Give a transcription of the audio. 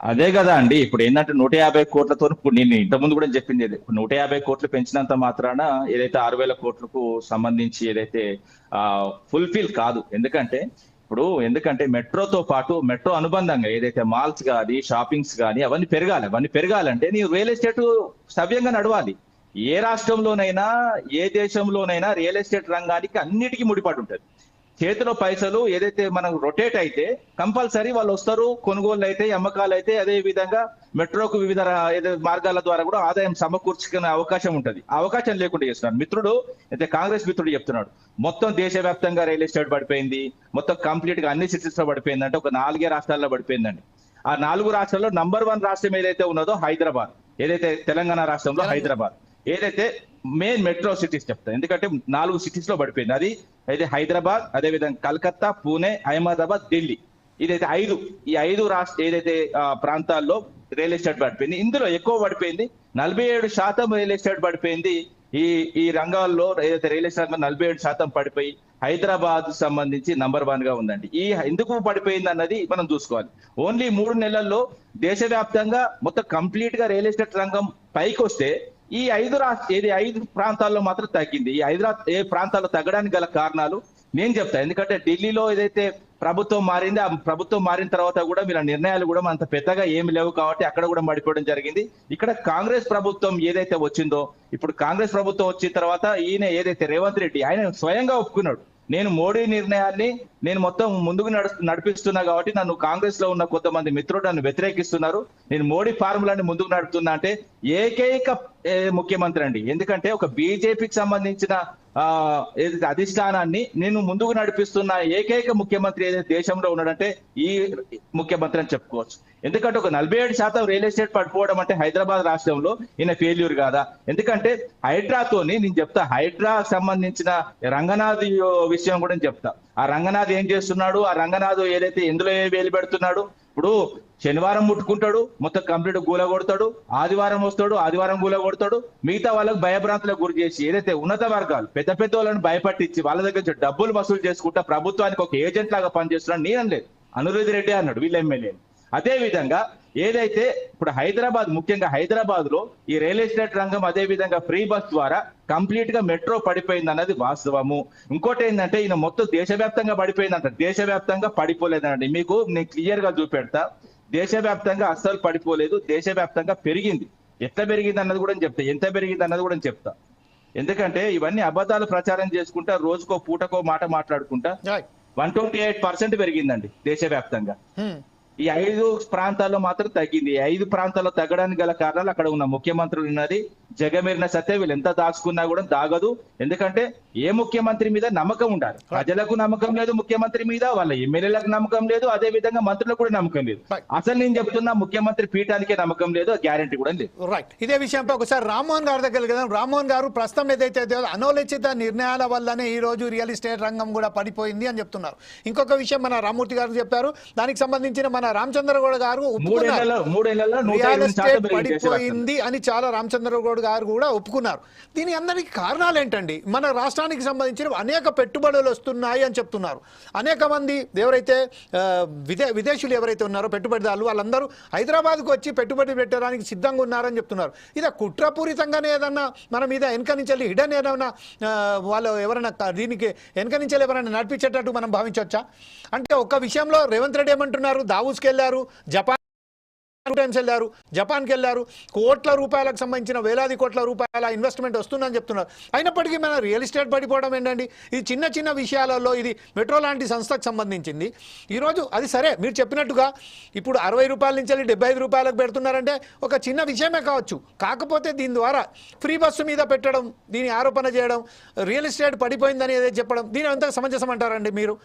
అదే కదా అండి. ఇప్పుడు ఏంటంటే నూట యాభై కోట్లతో ఇప్పుడు నేను ఇంతకుముందు కూడా చెప్పింది నూట యాభై కోట్లు పెంచినంత మాత్రాన ఏదైతే ఆరు వేల కోట్లకు సంబంధించి ఏదైతే ఫుల్ఫిల్ కాదు. ఎందుకంటే ఇప్పుడు ఎందుకంటే మెట్రోతో పాటు మెట్రో అనుబంధంగా ఏదైతే మాల్స్ కానీ షాపింగ్స్ కానీ అవన్నీ పెరగాలి. అవన్నీ పెరగాలంటే నీ రియల్ ఎస్టేట్ సవ్యంగా నడవాలి. ఏ రాష్ట్రంలోనైనా ఏ దేశంలోనైనా రియల్ ఎస్టేట్ రంగానికి అన్నిటికీ ముడిపడి ఉంటుంది. చేతిలో పైసలు ఏదైతే మనం రొటేట్ అయితే కంపల్సరీ వాళ్ళు వస్తారు కొనుగోలు అయితే అమ్మకాలు అయితే అదే విధంగా మెట్రోకు వివిధ మార్గాల ద్వారా కూడా ఆదాయం సమకూర్చుకునే అవకాశం ఉంటది. అవకాశం లేకుండా చేస్తున్నాడు. మిత్రుడు అయితే కాంగ్రెస్ మిత్రుడు చెప్తున్నాడు మొత్తం దేశవ్యాప్తంగా రియల్ ఎస్టేట్ పడిపోయింది మొత్తం కంప్లీట్గా అన్ని సిటీస్లో పడిపోయింది అంటే ఒక నాలుగే రాష్ట్రాల్లో పడిపోయిందండి. ఆ నాలుగు రాష్ట్రాల్లో నంబర్ వన్ రాష్ట్రం ఏదైతే ఉన్నదో హైదరాబాద్ ఏదైతే తెలంగాణ రాష్ట్రంలో హైదరాబాద్. ఏదైతే మెయిన్ మెట్రో సిటీస్ చెప్తాయి ఎందుకంటే నాలుగు సిటీస్లో పడిపోయింది. అది అయితే హైదరాబాద్ అదేవిధంగా కలకత్తా పూణే అహ్మదాబాద్ ఢిల్లీ. ఇదైతే ఐదు ఈ ఐదు రాష్ట్ర ఏదైతే ప్రాంతాల్లో రియల్ ఎస్టేట్ పడిపోయింది. ఇందులో ఎక్కువ పడిపోయింది నలభై ఏడు శాతం రియల్ ఎస్టేట్ పడిపోయింది. ఈ ఈ రంగాల్లో ఏదైతే రియల్ ఎస్టేట్ నలభై ఏడు శాతం పడిపోయి హైదరాబాద్ సంబంధించి నంబర్ వన్గా ఉందండి. ఈ ఎందుకు పడిపోయింది అన్నది మనం చూసుకోవాలి. ఓన్లీ మూడు నెలల్లో దేశవ్యాప్తంగా మొత్తం కంప్లీట్గా రియల్ ఎస్టేట్ రంగం పైకి వస్తే ఈ ఐదు రాష్ట్ర ఇది ఐదు ప్రాంతాల్లో మాత్రం తగ్గింది. ఈ ఐదు ఏ ప్రాంతాల్లో తగ్గడానికి గల కారణాలు నేను చెప్తా. ఎందుకంటే ఢిల్లీలో ఏదైతే ప్రభుత్వం మారింది ఆ ప్రభుత్వం మారిన తర్వాత కూడా మీరు నిర్ణయాలు కూడా అంత పెద్దగా ఏమి లేవు కాబట్టి అక్కడ కూడా మడిపోవడం జరిగింది. ఇక్కడ కాంగ్రెస్ ప్రభుత్వం ఏదైతే వచ్చిందో ఇప్పుడు కాంగ్రెస్ ప్రభుత్వం వచ్చిన తర్వాత ఈయన ఏదైతే రేవంత్ రెడ్డి ఆయన స్వయంగా ఒప్పుకున్నాడు. నేను మోడీ నిర్ణయాన్ని నేను మొత్తం ముందుకు నడిపిస్తున్నా కాబట్టి నన్ను కాంగ్రెస్లో ఉన్న కొంతమంది మిత్రుడు నన్ను వ్యతిరేకిస్తున్నారు. నేను మోడీ ఫార్ములాని ముందుకు నడుపుతున్నా అంటే ఏకైక ముఖ్యమంత్రి అండి. ఎందుకంటే ఒక బీజేపీకి సంబంధించిన ఏదైతే అధిష్టానాన్ని నేను ముందుకు నడిపిస్తున్న ఏకైక ముఖ్యమంత్రి ఏదైతే దేశంలో ఉన్నాడంటే ఈ ముఖ్యమంత్రి అని చెప్పుకోవచ్చు. ఎందుకంటే ఒక నలభై ఏడు శాతం రియల్ ఎస్టేట్ పడిపోవడం అంటే హైదరాబాద్ రాష్ట్రంలో ఈయన ఫెయిల్యూర్ కాదా? ఎందుకంటే హైడ్రాతోని నేను చెప్తా హైడ్రా సంబంధించిన రంగనాథ్ విషయం కూడా నేను చెప్తా. ఆ రంగనాథ్ ఏం చేస్తున్నాడు? ఆ రంగనాథ్ ఏదైతే ఎందులో వేలు పెడుతున్నాడు? ఇప్పుడు శనివారం ముట్టుకుంటాడు మొత్తం కంప్లీట్ గూల కొడతాడు ఆదివారం వస్తాడు ఆదివారం గూల కొడతాడు మిగతా వాళ్ళకు భయభ్రాంతులకు గురి చేసి ఏదైతే ఉన్నత వర్గాలు పెద్ద పెద్ద వాళ్ళని భయపట్టించి వాళ్ళ దగ్గర నుంచి డబ్బులు వసూలు చేసుకుంటా ప్రభుత్వానికి ఒక ఏజెంట్ లాగా పనిచేస్తున్నాడు నేను అనలేదు రెడ్డి అన్నాడు వీళ్ళ ఎమ్మెల్యే అదే విధంగా ఏదైతే ఇప్పుడు హైదరాబాద్ ముఖ్యంగా హైదరాబాద్లో ఈ రియల్ ఎస్టేట్ రంగం అదే విధంగా ఫ్రీ బస్ ద్వారా కంప్లీట్గా మెట్రో పడిపోయింది అన్నది వాస్తవము. ఇంకోటి ఏంటంటే ఈయన మొత్తం దేశవ్యాప్తంగా పడిపోయిందంట. దేశవ్యాప్తంగా పడిపోలేదండి మీకు నేను క్లియర్గా చూపెడతా. దేశవ్యాప్తంగా అస్సలు పడిపోలేదు. దేశవ్యాప్తంగా పెరిగింది. ఎట్లా పెరిగింది అన్నది కూడా చెప్తా. ఎంత పెరిగింది అన్నది కూడా చెప్తా. ఎందుకంటే ఇవన్నీ అబద్ధాలు ప్రచారం చేసుకుంటా రోజుకో పూటకో మాట మాట్లాడుకుంటా వన్ ట్వంటీ ఎయిట్ పర్సెంట్ పెరిగిందండి దేశవ్యాప్తంగా. ఈ ఐదు ప్రాంతాల్లో మాత్రం తగ్గింది. ఐదు ప్రాంతాల్లో తగ్గడానికి గల కారణాలు అక్కడ ఉన్న ముఖ్యమంత్రులు ఉన్నది. జగమేరిన సత్య వీళ్ళు ఎంత దాచుకున్నా కూడా దాగదు. ఎందుకంటే ఏ ముఖ్యమంత్రి మీద నమ్మకం ఉండాలి. ప్రజలకు నమ్మకం లేదు ముఖ్యమంత్రి మీద వాళ్ళ ఎమ్మెల్యేలకు నమ్మకం లేదు అదే విధంగా మంత్రులకు కూడా నమ్మకం లేదు. అసలు నేను చెప్తున్నా ముఖ్యమంత్రి పీఠానికే నమ్మకం లేదు గ్యారంటీ కూడా లేదు. రైట్ ఇదే విషయంపై ఒకసారి రామ్మోహన్ గారి దగ్గరికి వెళ్దాం. రామ్మోహన్ గారు ప్రస్తుతం ఏదైతే అనౌలిచిత నిర్ణయాల వల్లనే ఈ రోజు రియల్ ఎస్టేట్ రంగం కూడా పడిపోయింది అని చెప్తున్నారు. ఇంకొక విషయం మన రామ్మూర్తి గారు చెప్పారు. దానికి సంబంధించిన మన రామచంద్రగౌడ గారు రియల్ ఎస్టేట్. పడిపోయింది అని చాలా రామచంద్రగౌడ్ గారు కూడా ఒప్పుకున్నారు. దీని అందరికి కారణాలు ఏంటండి? మన రాష్ట్రానికి సంబంధించిన అనేక పెట్టుబడులు వస్తున్నాయి అని చెప్తున్నారు. అనేక మంది ఎవరైతే విదే విదేశీయులు ఎవరైతే ఉన్నారో పెట్టుబడిదారులు వాళ్ళందరూ హైదరాబాద్కు వచ్చి పెట్టుబడి పెట్టడానికి సిద్ధంగా ఉన్నారని చెప్తున్నారు. ఇది కుట్రపూరితంగానే ఏదన్నా మన మీద వెనకనించాలి హిడన్ ఏదైనా వాళ్ళు ఎవరైనా దీనికి వెనకనించాలి ఎవరైనా నడిపించేటట్టు మనం భావించవచ్చా అంటే ఒక విషయంలో రేవంత్ రెడ్డి ఏమంటున్నారు దావూస్కి వెళ్ళారు జపాన్ బ్రిటన్స్ వెళ్ళారు జపాన్కి వెళ్ళారు కోట్ల రూపాయలకు సంబంధించిన వేలాది కోట్ల రూపాయల ఇన్వెస్ట్మెంట్ వస్తుందని చెప్తున్నారు. అయినప్పటికీ మన రియల్ ఎస్టేట్ పడిపోవడం ఏంటండి? ఇది చిన్న చిన్న విషయాలలో ఇది మెట్రో లాంటి సంస్థకు సంబంధించింది. ఈరోజు అది సరే మీరు చెప్పినట్టుగా ఇప్పుడు అరవై రూపాయల నుంచి వెళ్ళి డెబ్బై ఐదు రూపాయలకు పెడుతున్నారంటే ఒక చిన్న విషయమే కావచ్చు. కాకపోతే దీని ద్వారా ఫ్రీ బస్సు మీద పెట్టడం దీని ఆరోపణ చేయడం రియల్ ఎస్టేట్ పడిపోయిందని ఏదైతే చెప్పడం దీని అంతా సమంజసం అంటారండి మీరు?